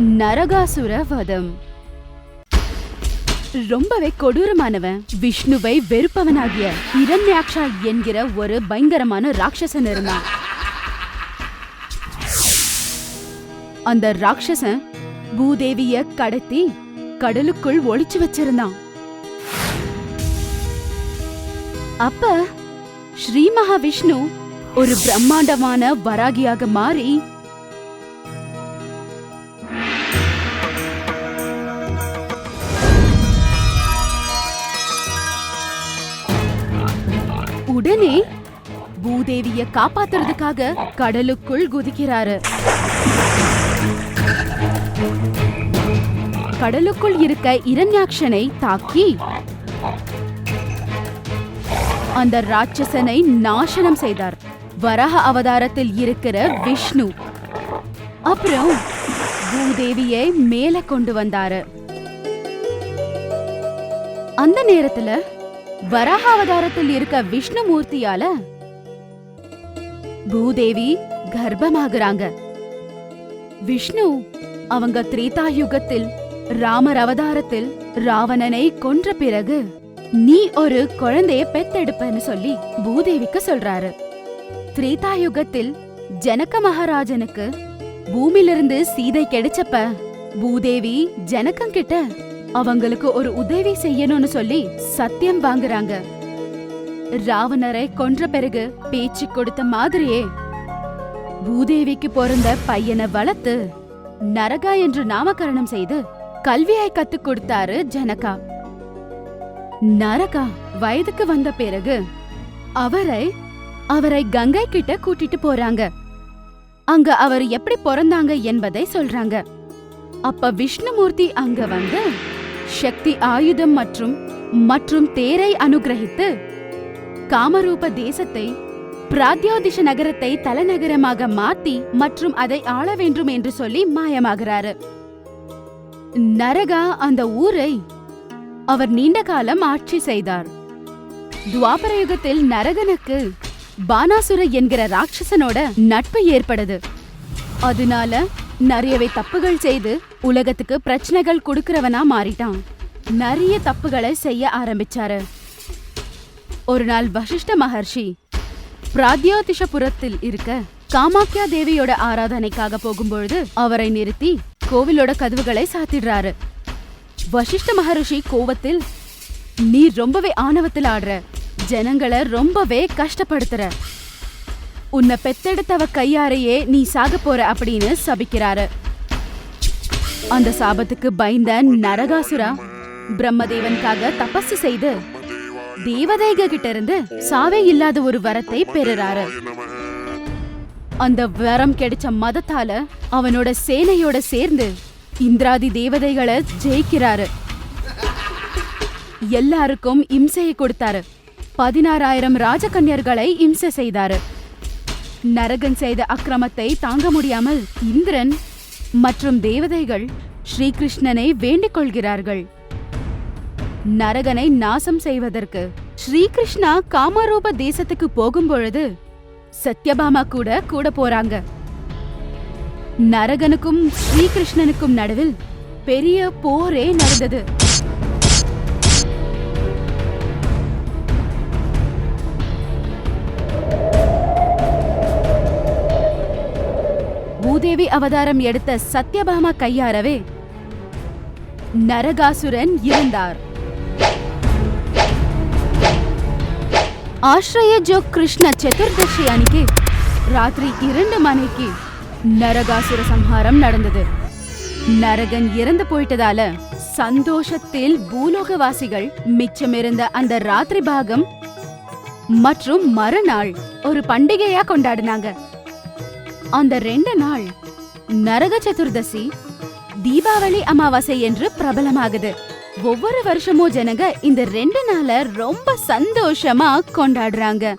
நரகாசுர வதம் ரொம்பவே கொடூரமானவன் விஷ்ணுவை வெறுப்பவனாகிய இரண்யாக்ஷா என்கிற ஒரு பயங்கரமான ராட்சசன் இருந்தான். அந்த ராட்சசன் பூதேவிய கடத்தி கடலுக்குள் ஒளிச்சு வச்சிருந்தான். அப்ப ஸ்ரீ மகாவிஷ்ணு ஒரு பிரம்மாண்டமான வராகியாக மாறி உடனே பூதேவிய காப்பாத்துறதுக்காக கடலுக்குள் குதிக்கிறாரு. கடலுக்குள் இருக்க இரண்யாக்ஷனை தாக்கி அந்த ராட்சசனை நாசனம் செய்தார். வராக அவதாரத்தில் இருக்கிற விஷ்ணு. அப்புறம் பூதேவியை மேல கொண்டு வந்தாரு. அந்த நேரத்துல வராக அவதாரத்தில் இருக்க விஷ்ணுமூர்த்தியால பூதேவி கர்ப்பமாகறாங்க. விஷ்ணு அவங்க திரேதா யுகத்தில் ராமர் அவதாரத்தில் ராவணனை கொன்ற பிறகு நீ ஒரு குழந்தைய பெத்தெடுப்பன்னு சொல்லி பூதேவிக்கு சொல்றாரு. திரேதா யுகத்தில் ஜனக மகாராஜனுக்கு பூமியிலிருந்து சீதை கிடைச்சப்ப பூதேவி ஜனகம் கிட்ட அவங்களுக்கு ஒரு உதவி செய்யணும்னு சொல்லி சத்தியம் வாங்குறாங்க. ராவணரை கொன்ற பிறகு பேச்சு கொடுத்த மாதிரியே பூதேவிக்கு பிறந்த பையனை வளர்த்து நரகா என்று நாமகரணம் செய்து கல்வியை கத்துக் கொடுத்தாரு ஜனகா. நரகா வயதுக்கு வந்த பிறகு அவரை அவரை கங்கை கிட்ட கூட்டிட்டு போறாங்க. அங்க அவர் எப்படி பிறந்தாங்க என்பதை சொல்றாங்க. அப்ப விஷ்ணுமூர்த்தி அங்க வந்து சக்தி ஆயுதம் மற்றும் மற்றும் தேரை அனுகிரகித்து காமரூப தேசத்தை பிராத்யாதிஷ நகரத்தை தலைநகரமாக மாத்தி மற்றும் அதை ஆள வேண்டும் என்று சொல்லி மாயமாகிறாரு. நரகா அந்த ஊரை அவர் நீண்ட காலம் ஆட்சி செய்தார். துவாபர யுகத்தில் நரகனுக்கு பானாசுர என்கிற ராட்சசனோட நட்பு ஏற்படுது. அதனால நிறையவே தப்புகள் செய்து உலகத்துக்கு பிரச்சனைகள் கொடுக்கறவனா மாறிட்டான். நிறைய தப்புகளை செய்ய ஆரம்பிச்சாரு. ஒரு நாள் வசிஷ்ட மகர்ஷி பிராத்யோதிஷபுரத்தில் இருக்க காமாக்கியா தேவியோட ஆராதனைக்காக போகும்பொழுது அவரை நிறுத்தி கோவிலோட கதவுகளை சாத்திடுறாரு. வசிஷ்ட மகரிஷி கோவத்தில் நீ ரொம்பவே ஆணவத்தில் ஆடுற. ஜனங்களை ரொம்பவே கஷ்டப்படுத்துற. உன்னை பெத்தெடுத்தவ கையாரையே நீ சாக போற அப்படின்னு சபிக்கிறாரு. அந்த சாபத்துக்கு பயந்த நரகாசுரா பிரம்மதேவனுக்காக தபசு செய்து தேவதைக கிட்ட இருந்து சாவே இல்லாத ஒரு வரத்தை பெறுறாரு. அந்த வரம் கிடைச்ச மதத்தால அவனோட சேனையோட சேர்ந்து இந்திராதி தேவதைகளை ஜெயிக்கிறாரு. எல்லாருக்கும் இம்சையை கொடுத்தாரு. பதினாறாயிரம் ராஜகன்யர்களை இம்சை செய்தாரு. நரகன் செய்த அக்கிரமத்தை தாங்க முடியாமல் இந்திரன் மற்றும் தேவதைகள் ஸ்ரீகிருஷ்ணனை வேண்டிக் கொள்கிறார்கள். நரகனை நாசம் செய்வதற்கு ஸ்ரீகிருஷ்ணா காமரூப தேசத்துக்கு போகும்பொழுது சத்யபாமா கூட கூட போறாங்க. நரகனுக்கும் ஸ்ரீகிருஷ்ணனுக்கும் நடுவில் பெரிய போரே நடந்தது. தேவி அவதாரம் எடுத்த சத்யபாமா கையாரவே நரகாசுரன் இருந்தார். ஆශ්‍රய ஜோ கிருஷ்ண சதுர்தசி அன்னைக்கு ராத்திரி இரண்டு மணிக்கு நரகாசுர சம்ஹாரம் நடந்தது. நரகன் இறந்து போயிட்டதால சந்தோஷத்தில் பூலோகவாசிகள் மிச்சமிருந்த அந்த ராத்திரி பாகம் மற்றும் மறுநாள் ஒரு பண்டிகையா கொண்டாடினாங்க. அந்த ரெண்டு நாள் நரக சதுர்தசி தீபாவளி அமாவாசை என்று பிரபலமாகுது. ஒவ்வொரு வருஷமும் ஜனங்க இந்த ரெண்டு நாள ரொம்ப சந்தோஷமா கொண்டாடுறாங்க.